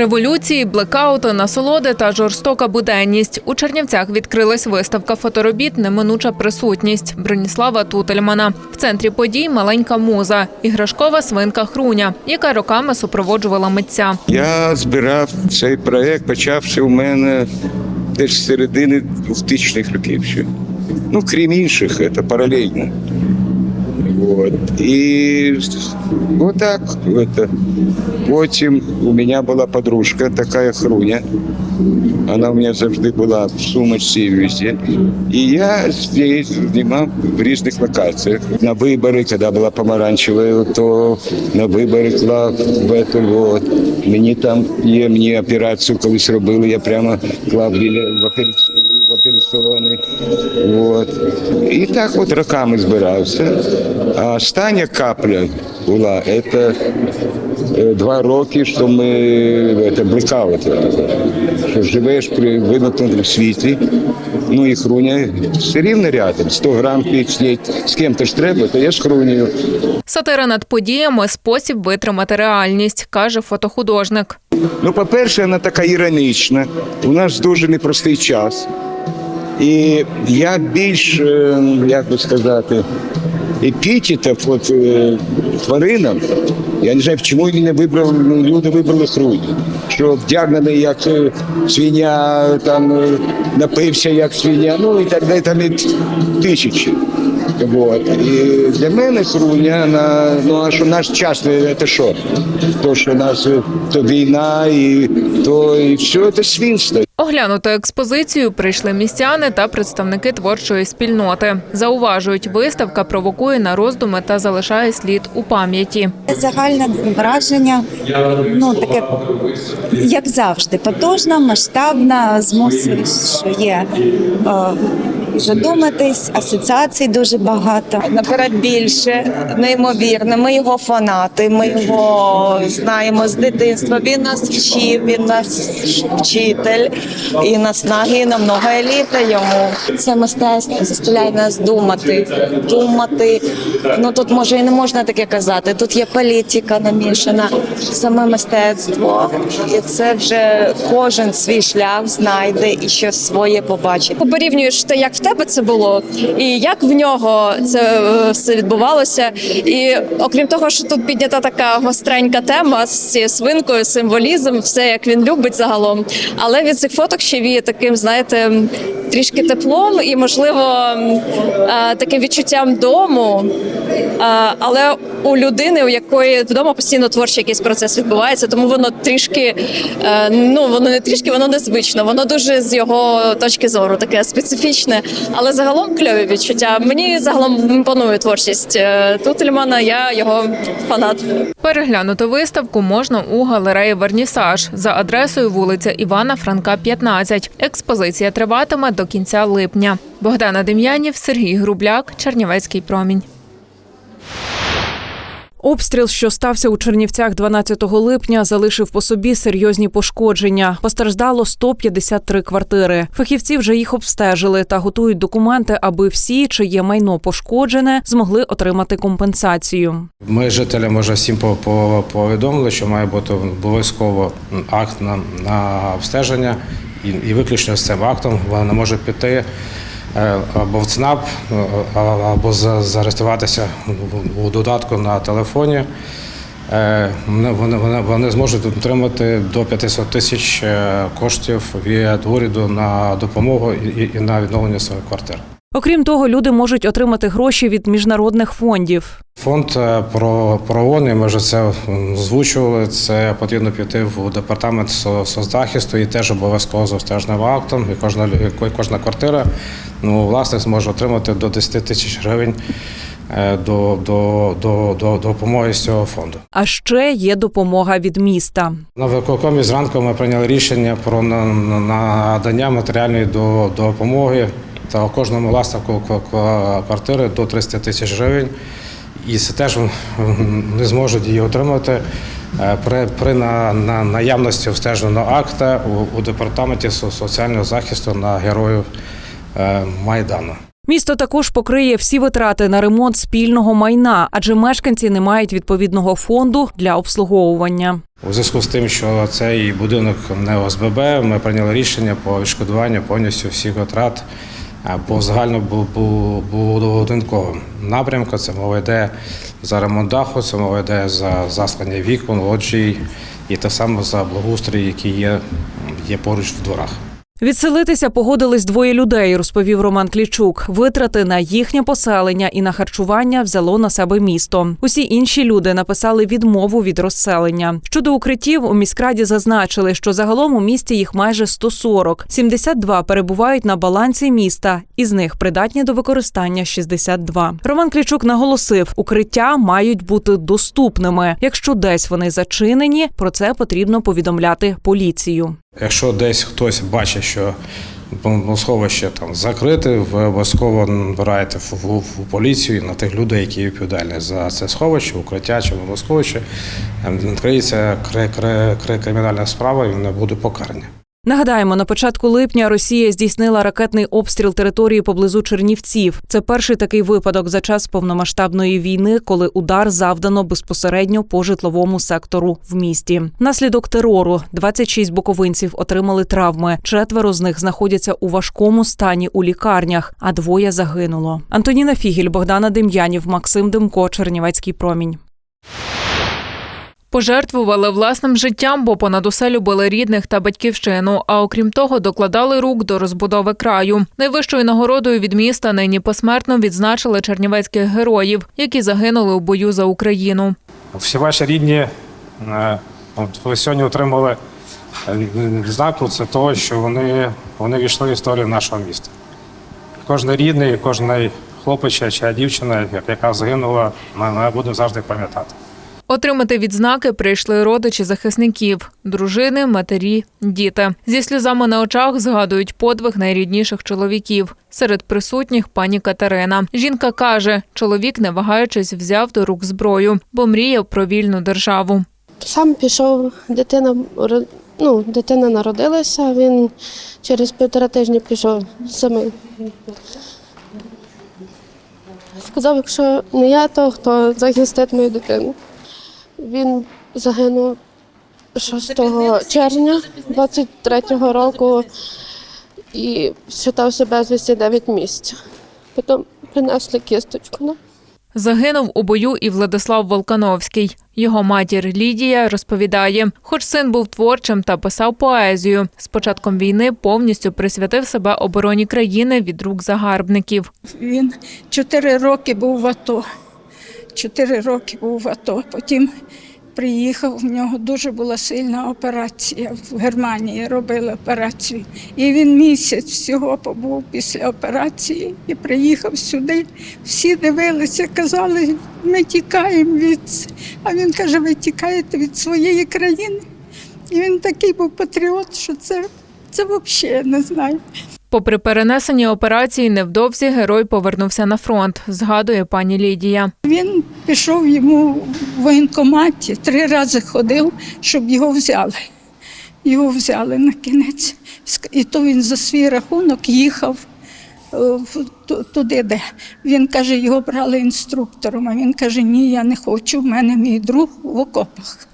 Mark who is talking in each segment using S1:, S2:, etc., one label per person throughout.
S1: Революції, блекаути, насолоди та жорстока буденність. У Чернівцях відкрилась виставка фоторобіт Неминуча присутність Броніслава Тутельмана. В центрі подій маленька муза, іграшкова свинка Хруня, яка роками супроводжувала митця.
S2: Я збирав цей проект, почався у мене десь з середини 2000-х років ще. Ну, крім інших, це паралельно. Вот. І отак. Это. Потім у мене була подружка, така хруня. Вона у мене завжди була в сумочці і везде. І я з нею знімав в різних локаціях. На вибори, коли була помаранчева, то на вибори клав в эту, вот. Мені там є, мені операцію колись робили, я прямо клав біля в операцію Вот. І так от роками збирався. А остання капля була це е, два роки, що ми це, блекаут. Що живеш при вимкнутому світлі, ну і хруня все рівно рядом. 100 грам пісніть з ким-то ж треба, то я з хрунею.
S1: Сатира над подіями спосіб витримати реальність, каже фотохудожник.
S2: Ну, по-перше, вона така іронічна. У нас дуже непростий час. І я більш, е, як би сказати, епітетів от, е, тваринам. Я не знаю, чому не вибрав, ну, люди вибрали хруні. Що вдягнений як е, свиня, там напився як свиня, ну і так далі, там і тисячі. Вот. І для мене хруня на ну а що наш час це що? То, що у нас то війна, і то і все це свінство.
S1: Оглянути експозицію прийшли містяни та представники творчої спільноти. Зауважують, виставка провокує на роздуми та залишає слід у пам'яті.
S3: Загальне враження, ну таке, як завжди, потужна, масштабна, змусить, що є е, задуматись, асоціацій дуже багато.
S4: наперед більше, неймовірно. Ми його фанати, ми його знаємо з дитинства. Він нас вчив, він нас вчитель і наснаги на много літа йому. Це мистецтво заставляє нас думати, думати. Ну тут може і не можна таке казати. Тут є політика намішана, саме мистецтво, і це вже кожен свій шлях знайде і щось своє побачить.
S5: порівнюєш те, як в тебе це було, і як в нього це е, все відбувалося. І окрім того, що тут піднята така гостренька тема з цією свинкою, символізм, все як він любить загалом. Але від цих фоток ще віє таким, знаєте, трішки теплом і, можливо, таким відчуттям дому. Але у людини, у якої вдома постійно творчий якийсь процес відбувається, тому воно трішки, е, ну воно не трішки, воно незвично. Воно дуже з його точки зору таке специфічне, але загалом кльові відчуття. Мені загалом імпонує творчість е, Тутельмана. Я його фанат.
S1: Переглянути виставку можна у галереї Вернісаж за адресою вулиця Івана Франка, 15. Експозиція триватиме до кінця липня. Богдана Дем'янів, Сергій Грубляк, Чернівецький промінь.
S6: Обстріл, що стався у Чернівцях 12 липня, залишив по собі серйозні пошкодження. Постраждало 153 квартири. Фахівці вже їх обстежили та готують документи, аби всі, чиє майно пошкоджене, змогли отримати компенсацію.
S7: Ми жителям вже всім по- по- повідомили, що має бути обов'язково акт на, на обстеження, і, і виключно з цим актом вона не може піти або в ЦНАП, е, або за- зареєструватися у- додатку на телефоні. Е, Вони, вони, вони, зможуть отримати до 500 тисяч е, коштів від уряду на допомогу і- і на відновлення своїх квартир.
S6: Окрім того, люди можуть отримати гроші від міжнародних фондів.
S7: Фонд е, про про ООН, і ми вже це озвучували. Це потрібно піти в департамент со- соцзахисту і теж обов'язково з обстежним актом. І кожна і кожна квартира ну, власник зможе отримати до 10 тисяч гривень е, до, до, до, до допомоги з цього фонду.
S6: А ще є допомога від міста.
S7: На виконкомі зранку ми прийняли рішення про на- на- надання матеріальної до- допомоги та кожному власнику ква- ква- квартири до 300 тисяч гривень. І це теж не зможуть її отримати е, при, при на, на наявності обстеженого акта у, у департаменті соціального захисту на героїв е, Майдану.
S6: Місто також покриє всі витрати на ремонт спільного майна, адже мешканці не мають відповідного фонду для обслуговування.
S7: У зв'язку з тим, що цей будинок не ОСББ, ми прийняли рішення по відшкодуванню повністю всіх витрат по загальнобудинковим напрямку. Це мова йде за ремонт даху, це мова йде за заслання вікон, лоджій і так само за благоустрій, який є, є поруч в дворах.
S6: Відселитися погодились двоє людей, розповів Роман Клічук. Витрати на їхнє поселення і на харчування взяло на себе місто. Усі інші люди написали відмову від розселення. Щодо укриттів у міськраді зазначили, що загалом у місті їх майже 140. 72 перебувають на балансі міста, із них придатні до використання 62. Роман Клічук наголосив, укриття мають бути доступними. Якщо десь вони зачинені, про це потрібно повідомляти поліцію.
S7: Якщо десь хтось бачить, що бомбосховище там закрите, ви обов'язково набираєте в, поліцію на тих людей, які відповідальні за це сховище, укриття чи бомбосховище, Ем, Відкриється кри, кри, кри, кримінальна справа і вони будуть покарані.
S6: Нагадаємо, на початку липня Росія здійснила ракетний обстріл території поблизу Чернівців. Це перший такий випадок за час повномасштабної війни, коли удар завдано безпосередньо по житловому сектору в місті. Внаслідок терору 26 буковинців отримали травми. Четверо з них знаходяться у важкому стані у лікарнях, а двоє загинуло. Антоніна Фігіль, Богдана Дем'янів, Максим Демко, Чернівецький промінь.
S1: Пожертвували власним життям, бо понад усе любили рідних та батьківщину. А окрім того, докладали рук до розбудови краю. Найвищою нагородою від міста нині посмертно відзначили чернівецьких героїв, які загинули у бою за Україну.
S7: Всі ваші рідні е, ви сьогодні отримали е, знаку це того, що вони, вони війшли в історію нашого міста. Кожен рідний, кожен хлопець чи дівчина, яка загинула, ми, будемо завжди пам'ятати.
S1: Отримати відзнаки прийшли родичі захисників, дружини, матері, діти. Зі сльозами на очах згадують подвиг найрідніших чоловіків. Серед присутніх пані Катерина. Жінка каже, чоловік, не вагаючись, взяв до рук зброю, бо мріяв про вільну державу.
S8: Сам пішов, дитина ну, дитина народилася, він через півтора тижні пішов самий. Сказав, якщо не я, то хто захистить мою дитину. Він загинув 6 червня 23-го року і вважався безвісті 9 місяців. Потім принесли кісточку. ну.
S1: Загинув у бою і Владислав Волкановський. Його матір Лідія розповідає, хоч син був творчим та писав поезію, з початком війни повністю присвятив себе обороні країни від рук загарбників.
S9: Він чотири роки був в АТО. Чотири роки був в АТО. Потім приїхав, в нього дуже була сильна операція. В Германії робили операцію. І він місяць всього побув після операції і приїхав сюди. Всі дивилися, казали, ми тікаємо від. А він каже, ви тікаєте від своєї країни. І він такий був патріот, що це, це взагалі не знаю.
S1: Попри перенесені операції, невдовзі герой повернувся на фронт, згадує пані Лідія.
S9: Він пішов йому в воєнкоматі, три рази ходив, щоб його взяли. Його взяли на кінець. І то він за свій рахунок їхав е, туди, де. Він каже, його брали інструктором, а він каже, ні, я не хочу, в мене мій друг в окопах.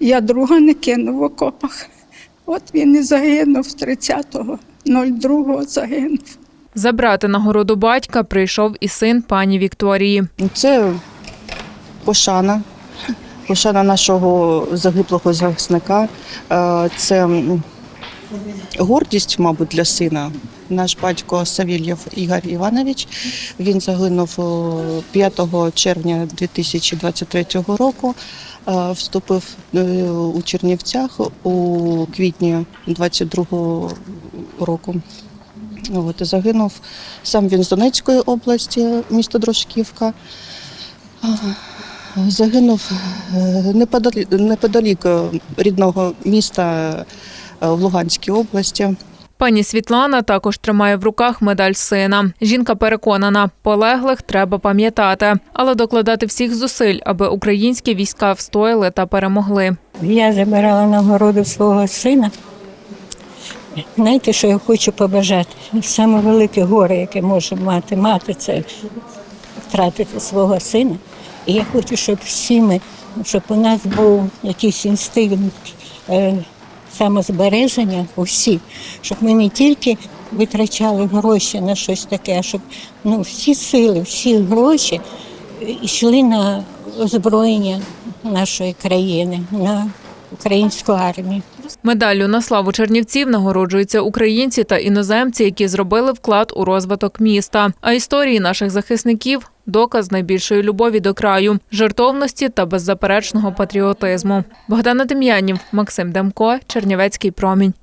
S9: Я друга не кинув в окопах. От він і загинув 30-го, 02-го загинув.
S1: Забрати нагороду батька прийшов і син пані Вікторії.
S10: Це пошана, пошана нашого загиблого захисника. Е, Це гордість, мабуть, для сина. Наш батько Савільєв Ігор Іванович. Він загинув 5 червня 2023 року. Е, Вступив е, у Чернівцях у квітні 22 року. От, загинув сам він з Донецької області, місто Дружківка. Загинув е, неподалік, неподалік рідного міста е, в Луганській області.
S1: Пані Світлана також тримає в руках медаль сина. Жінка переконана, полеглих треба пам'ятати, але докладати всіх зусиль, аби українські війська встояли та перемогли.
S11: Я забирала нагороду свого сина знаєте, що я хочу побажати? Саме велике горе, яке може мати мати, це втратити свого сина. І я хочу, щоб всі ми, щоб у нас був якийсь інстинкт е, самозбереження усі, щоб ми не тільки витрачали гроші на щось таке, а щоб ну, всі сили, всі гроші йшли на озброєння нашої країни, на українську армію.
S1: Медаллю на славу Чернівців нагороджуються українці та іноземці, які зробили вклад у розвиток міста. А історії наших захисників доказ найбільшої любові до краю, жертовності та беззаперечного патріотизму. Богдана Дем'янів, Максим Демко, Чернівецький промінь.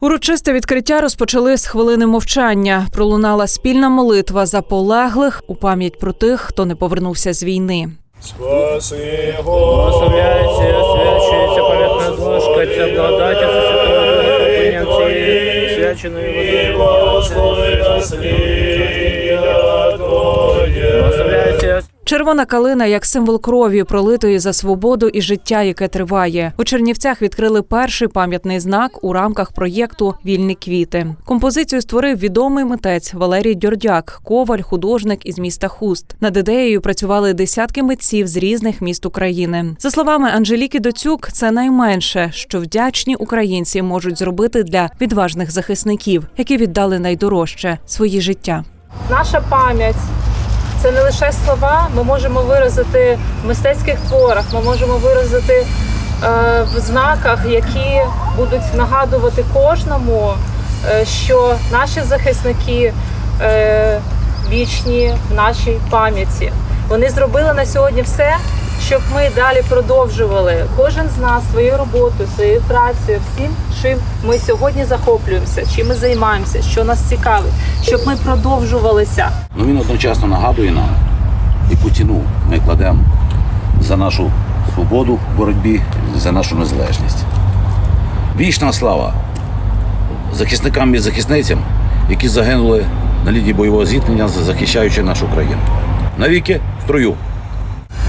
S6: Урочисте відкриття розпочали з хвилини мовчання. Пролунала спільна молитва за полеглих у пам'ять про тих, хто не повернувся з війни.
S12: Благословляється, освячується пам'ятна дошка, ця благодаті Святого Духа цієї свяченої води. Благословляється,
S6: Червона калина як символ крові, пролитої за свободу і життя, яке триває. У Чернівцях відкрили перший пам'ятний знак у рамках проєкту Вільні квіти. Композицію створив відомий митець Валерій Дьордяк, коваль, художник із міста Хуст. Над ідеєю працювали десятки митців з різних міст України. За словами Анжеліки Доцюк, це найменше, що вдячні українці можуть зробити для відважних захисників, які віддали найдорожче свої життя.
S13: Наша пам'ять це не лише слова. Ми можемо виразити в мистецьких творах, ми можемо виразити е, в знаках, які будуть нагадувати кожному, е, що наші захисники е, вічні в нашій пам'яті. Вони зробили на сьогодні все, щоб ми далі продовжували кожен з нас свою роботу, своєю працею, всім, чим ми сьогодні захоплюємося, чим ми займаємося, що нас цікавить, щоб ми продовжувалися.
S14: Ну, він одночасно нагадує нам, яку ціну ми кладемо за нашу свободу в боротьбі, за нашу незалежність. Вічна слава захисникам і захисницям, які загинули на лінії бойового зіткнення, захищаючи нашу країну. Навіки в строю.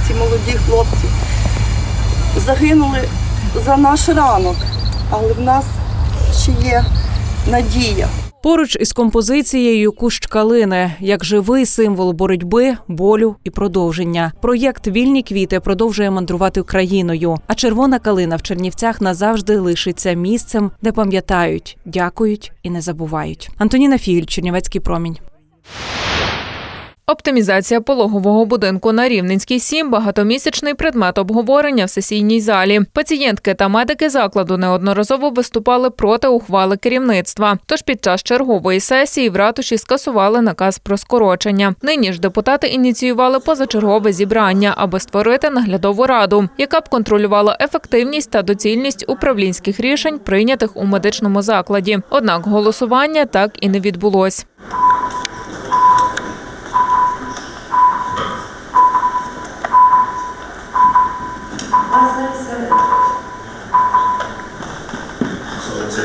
S4: Ці молоді хлопці загинули за наш ранок, але в нас ще є надія.
S6: Поруч із композицією Кущ калини як живий символ боротьби, болю і продовження. Проєкт Вільні квіти продовжує мандрувати країною. А червона калина в Чернівцях назавжди лишиться місцем, де пам'ятають, дякують і не забувають. Антоніна Фігель, Чернівецький промінь.
S1: Оптимізація пологового будинку на Рівненській 7 – багатомісячний предмет обговорення в сесійній залі. Пацієнтки та медики закладу неодноразово виступали проти ухвали керівництва. Тож під час чергової сесії в ратуші скасували наказ про скорочення. Нині ж депутати ініціювали позачергове зібрання, аби створити наглядову раду, яка б контролювала ефективність та доцільність управлінських рішень, прийнятих у медичному закладі. Однак голосування так і не відбулось. А зараз Саме це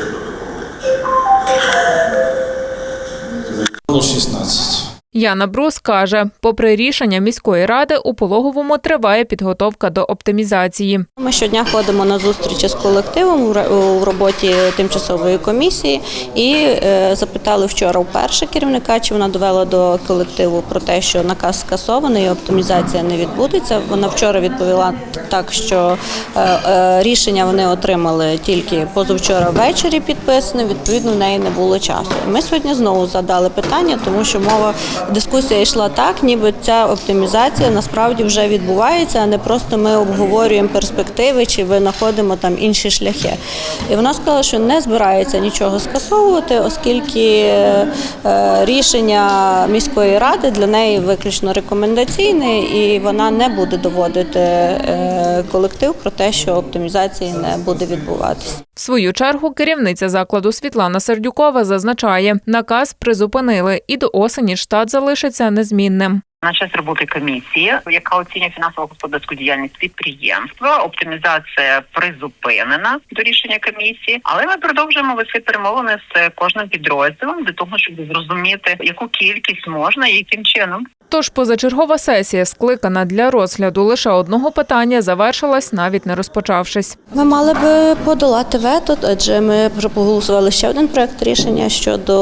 S1: 16. Яна Брус каже, попри рішення міської ради, у пологовому триває підготовка до оптимізації.
S15: Ми щодня ходимо на зустрічі з колективом у роботі тимчасової комісії і е, запитали вчора вперше керівника, чи вона довела до колективу про те, що наказ скасований, і оптимізація не відбудеться. Вона вчора відповіла так, що е, е, рішення вони отримали тільки позавчора ввечері підписане. Відповідно, в неї не було часу. Ми сьогодні знову задали питання, тому що мова дискусія йшла так, ніби ця оптимізація насправді вже відбувається, а не просто ми обговорюємо перспективи чи винаходимо там інші шляхи. І вона сказала, що не збирається нічого скасовувати, оскільки е, рішення міської ради для неї виключно рекомендаційне, і вона не буде доводити е, колектив про те, що оптимізації не буде відбуватися.
S1: В свою чергу керівниця закладу Світлана Сердюкова зазначає, наказ призупинили і до осені штат залишиться незмінним.
S16: На час роботи комісії, яка оцінює фінансово-господарську діяльність підприємства, оптимізація призупинена до рішення комісії, але ми продовжуємо вести перемовини з кожним підрозділом для того, щоб зрозуміти, яку кількість можна і яким чином.
S1: Тож позачергова сесія, скликана для розгляду лише одного питання, завершилась навіть не розпочавшись.
S15: Ми мали би подолати вето, адже ми вже проголосували ще один проект рішення щодо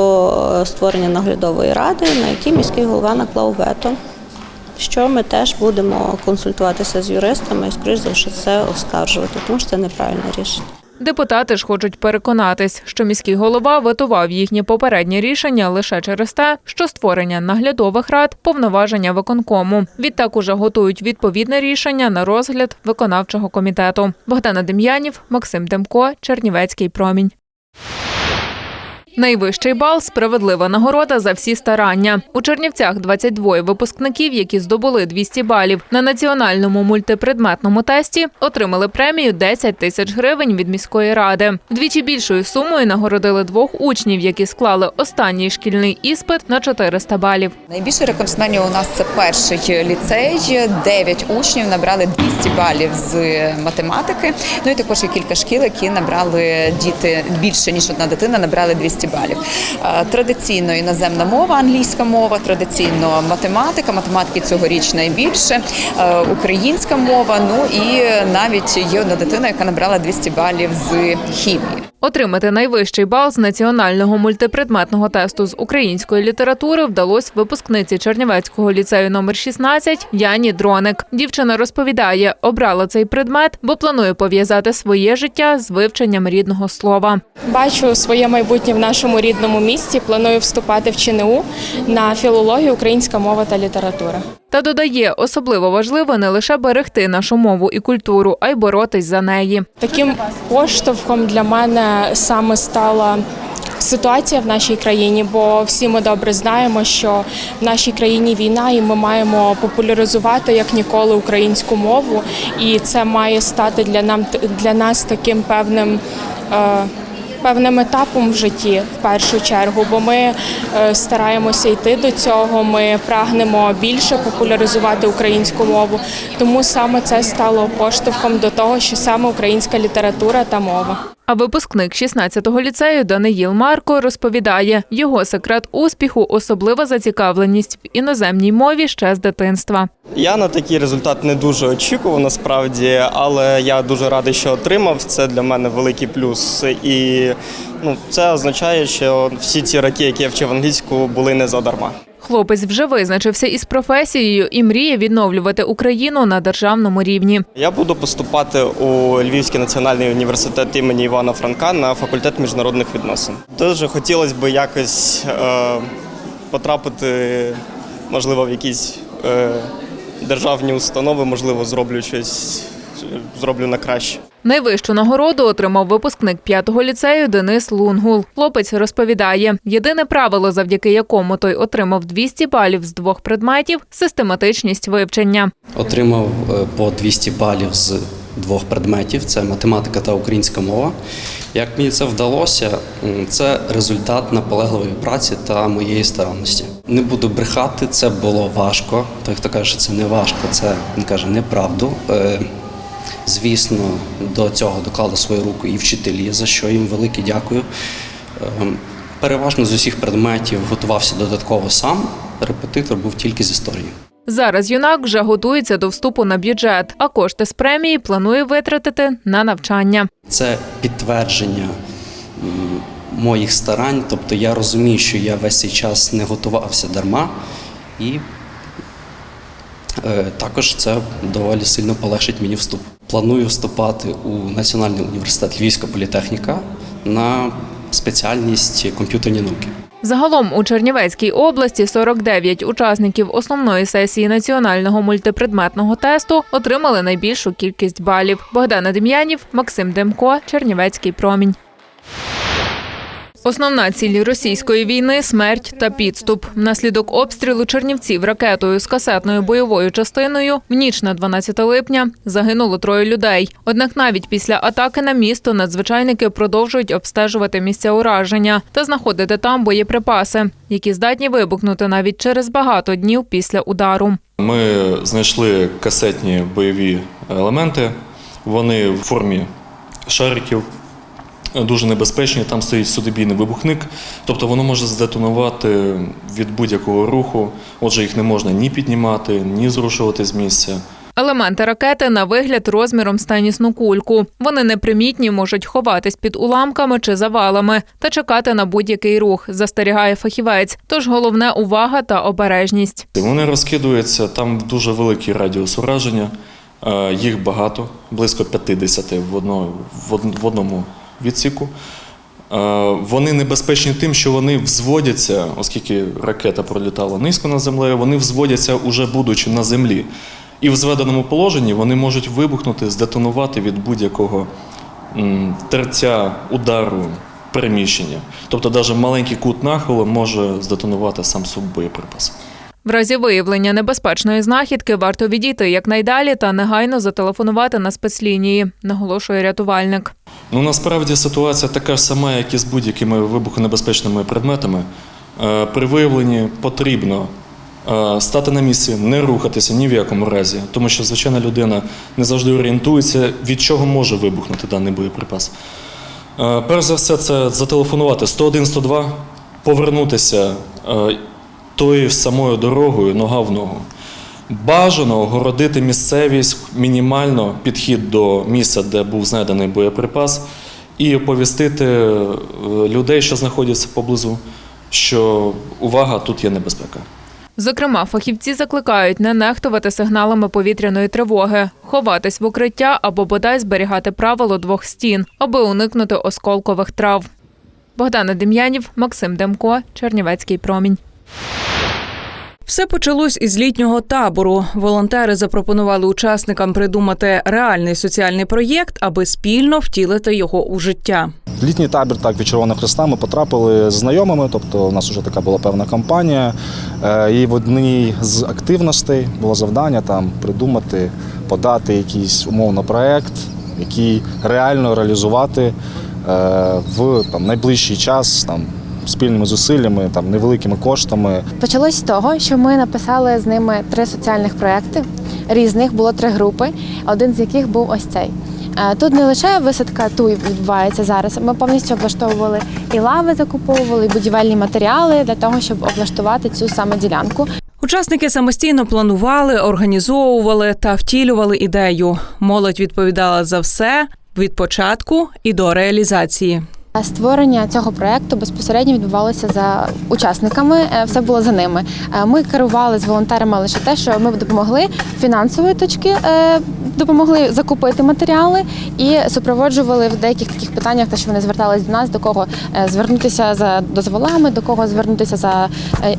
S15: е, створення наглядової ради, на який міський голова наклав вето. Що ми теж будемо консультуватися з юристами і, скоріш за все, це оскаржувати, тому що це неправильне рішення.
S1: Депутати ж хочуть переконатись, що міський голова ветував їхнє попереднє рішення лише через те, що створення наглядових рад повноваження виконкому. Відтак уже готують відповідне рішення на розгляд виконавчого комітету. Богдана Дем'янів, Максим Демко, Чернівецький промінь. Найвищий бал справедлива нагорода за всі старання. У Чернівцях 22 випускників, які здобули 200 балів на національному мультипредметному тесті, отримали премію 10 тисяч гривень від міської ради. Вдвічі більшою сумою нагородили двох учнів, які склали останній шкільний іспит на 400 балів.
S17: Найбільше рекордсменів у нас це перший ліцей. Дев'ять учнів набрали 200 балів з математики. Ну і також є кілька шкіл, які набрали діти більше ніж одна дитина, набрали 200 балів. Е, Традиційно іноземна мова, англійська мова, традиційно математика. Математики цьогоріч найбільше, е, українська мова. Ну і навіть є одна дитина, яка набрала 200 балів з хімії.
S1: Отримати найвищий бал з національного мультипредметного тесту з української літератури вдалося випускниці Чернівецького ліцею номер 16 Яні Дроник. Дівчина розповідає, обрала цей предмет, бо планує пов'язати своє життя з вивченням рідного слова.
S18: Бачу своє майбутнє в нашому рідному місті. Планую вступати в ЧНУ на філологію, українська мова та література.
S1: Та додає, особливо важливо не лише берегти нашу мову і культуру, а й боротись за неї.
S18: Таким поштовхом для мене саме стала. Ситуація в нашій країні, бо всі ми добре знаємо, що в нашій країні війна, і ми маємо популяризувати як ніколи українську мову, і це має стати для нам для нас таким певним. Е, Певним етапом в житті в першу чергу, бо ми е, стараємося йти до цього. Ми прагнемо більше популяризувати українську мову. Тому саме це стало поштовхом до того, що саме українська література та мова.
S1: А випускник 16-го ліцею Даниїл Марко розповідає, його секрет успіху особлива зацікавленість в іноземній мові ще з дитинства.
S19: Я на такий результат не дуже очікував насправді, але я дуже радий, що отримав. Це для мене великий плюс. І ну, це означає, що всі ці роки, які я вчив англійську, були не задарма.
S1: Хлопець вже визначився із професією і мріє відновлювати Україну на державному рівні.
S19: Я буду поступати у Львівський національний університет імені Івана Франка на факультет міжнародних відносин. Дуже хотілося б якось е, потрапити, можливо, в якісь е, державні установи, можливо, зроблю щось, зроблю на краще.
S1: Найвищу нагороду отримав випускник п'ятого ліцею Денис Лунгул. Хлопець розповідає, єдине правило, завдяки якому той отримав 200 балів з двох предметів систематичність вивчення.
S20: Отримав е, по 200 балів з двох предметів: це математика та українська мова. Як мені це вдалося, це результат наполегливої праці та моєї старанності. Не буду брехати, це було важко. Той, хто каже, що це не важко, це він каже неправду. Звісно, до цього доклали свою руку і вчителі, за що їм велике дякую. Ем, Переважно з усіх предметів готувався додатково сам. Репетитор був тільки з історії.
S1: Зараз юнак вже готується до вступу на бюджет, а кошти з премії планує витратити на навчання.
S20: Це підтвердження моїх старань. Тобто я розумію, що я весь цей час не готувався дарма, і е, також це доволі сильно полегшить мені вступ. Планую вступати у Національний університет Львівська політехніка на спеціальність комп'ютерні науки.
S1: Загалом у Чернівецькій області 49 учасників основної сесії національного мультипредметного тесту отримали найбільшу кількість балів. Богдана Дем'янів, Максим Демко, Чернівецький промінь. Основна ціль російської війни смерть та підступ. Внаслідок обстрілу Чернівців ракетою з касетною бойовою частиною в ніч на 12 липня загинуло троє людей. Однак навіть після атаки на місто надзвичайники продовжують обстежувати місця ураження та знаходити там боєприпаси, які здатні вибухнути навіть через багато днів після удару.
S21: Ми знайшли касетні бойові елементи. Вони в формі шариків, дуже небезпечні. Там стоїть судибійний вибухник, тобто воно може здетонувати від будь-якого руху. Отже, їх не можна ні піднімати, ні зрушувати з місця.
S1: Елементи ракети на вигляд розміром з тенісну кульку. Вони непримітні, можуть ховатись під уламками чи завалами та чекати на будь-який рух, застерігає фахівець. Тож головне увага та обережність.
S21: Вони розкидуються, там дуже великий радіус ураження, е, їх багато, близько 50 в одно- в од- в одному відсіку. Е, Вони небезпечні тим, що вони взводяться, оскільки ракета пролітала низько над землею, вони взводяться уже будучи на землі. І в зведеному положенні вони можуть вибухнути, здетонувати від будь-якого терця, удару, переміщення. Тобто навіть маленький кут нахилу може здетонувати сам суб боєприпас.
S1: В разі виявлення небезпечної знахідки варто відійти якнайдалі та негайно зателефонувати на спецлінії, наголошує рятувальник.
S21: Ну насправді ситуація така ж сама, як і з будь-якими вибухонебезпечними предметами. Е, При виявленні потрібно е, стати на місці, не рухатися ні в якому разі, тому що звичайна людина не завжди орієнтується, від чого може вибухнути даний боєприпас. Е, Перш за все, це зателефонувати 101-102, повернутися тою самою дорогою, нога в ногу. Бажано огородити місцевість, мінімально підхід до місця, де був знайдений боєприпас, і оповістити е, людей, що знаходяться поблизу, що увага, тут є небезпека.
S1: Зокрема, фахівці закликають не нехтувати сигналами повітряної тривоги, ховатись в укриття або бодай зберігати правило двох стін, аби уникнути осколкових трав. Богдана Дем'янів, Максим Демко, Чернівецький промінь.
S6: Все почалось із літнього табору. Волонтери запропонували учасникам придумати реальний соціальний проєкт, аби спільно втілити його у життя.
S22: Літній табір так від Червоного Христа ми потрапили з знайомими, тобто у нас вже така була певна кампанія. Е, І в одній з активностей було завдання там придумати, подати якийсь умовно проект, який реально реалізувати е, в там, найближчий час там, спільними зусиллями, там, невеликими коштами.
S23: Почалось з того, що ми написали з ними три соціальних проекти різних, було три групи, один з яких був ось цей. Е, Тут не лише висадка туй відбувається зараз. Ми повністю облаштовували і лави, закуповували, і будівельні матеріали для того, щоб облаштувати цю саме ділянку.
S6: Учасники самостійно планували, організовували та втілювали ідею. Молодь відповідала за все від початку і до реалізації.
S23: А Створення цього проекту безпосередньо відбувалося за учасниками. е, Все було за ними. Е, Ми керували з волонтерами лише те, що ми допомогли фінансової точки, е, допомогли закупити матеріали і супроводжували в деяких таких питаннях, те, що вони звертались до нас, до кого е, звернутися за дозволами, до кого звернутися за е,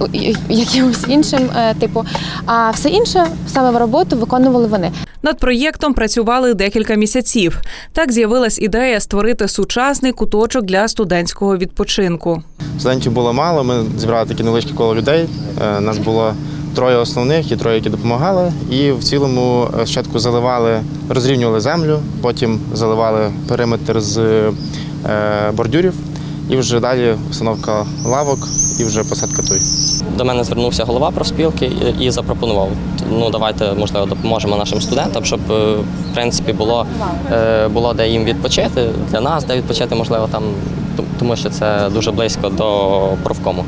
S23: якимось іншим е, типу. А все інше саме роботу виконували вони.
S6: Над проєктом працювали декілька місяців. Так з'явилась ідея створити сучасний куточок для студентського відпочинку.
S24: Студентів було мало, ми зібрали таке невеличке коло людей. Е, Нас було троє основних і троє, які допомагали. І в цілому е, спочатку заливали, розрівнювали землю, потім заливали периметр з е, бордюрів, і вже далі установка лавок і вже посадка туй.
S25: До мене звернувся голова профспілки і- запропонував: ну давайте можливо допоможемо нашим студентам, щоб е, в принципі було, е, було де їм відпочити для нас, де відпочити, можливо, там тому що це дуже близько до профкому,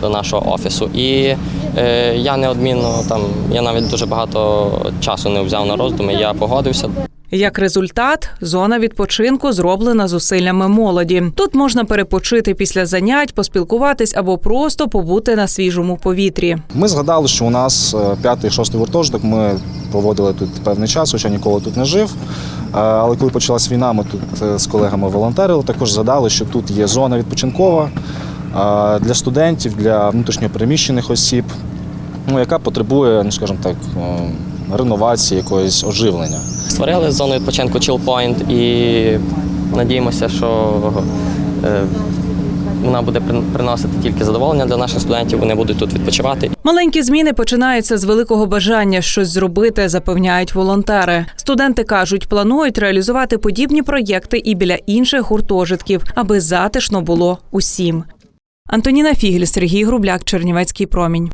S25: до нашого офісу. І е, я неодмінно там, я навіть дуже багато часу не взяв на роздуми. Я погодився.
S6: Як результат, зона відпочинку зроблена зусиллями молоді. Тут можна перепочити після занять, поспілкуватись або просто побути на свіжому повітрі.
S22: Ми згадали, що у нас е, п'ятий, шостий гуртожиток. Ми проводили тут певний час, хоча ніколи тут не жив. Е, Але коли почалась війна, ми тут е, з колегами волонтерили. Також згадали, що тут є зона відпочинкова для студентів, для внутрішньопереміщених осіб, ну, яка потребує, ну скажімо так, реновації, якогось оживлення.
S25: Створили зону відпочинку Chill Point і надіємося, що е, вона буде приносити тільки задоволення для наших студентів. Вони будуть тут відпочивати
S6: Маленькі зміни починаються з великого бажання щось зробити, запевняють волонтери. Студенти кажуть, планують реалізувати подібні проєкти і біля інших гуртожитків, аби затишно було усім. Антоніна Фігель, Сергій Грубляк, Чернівецький промінь.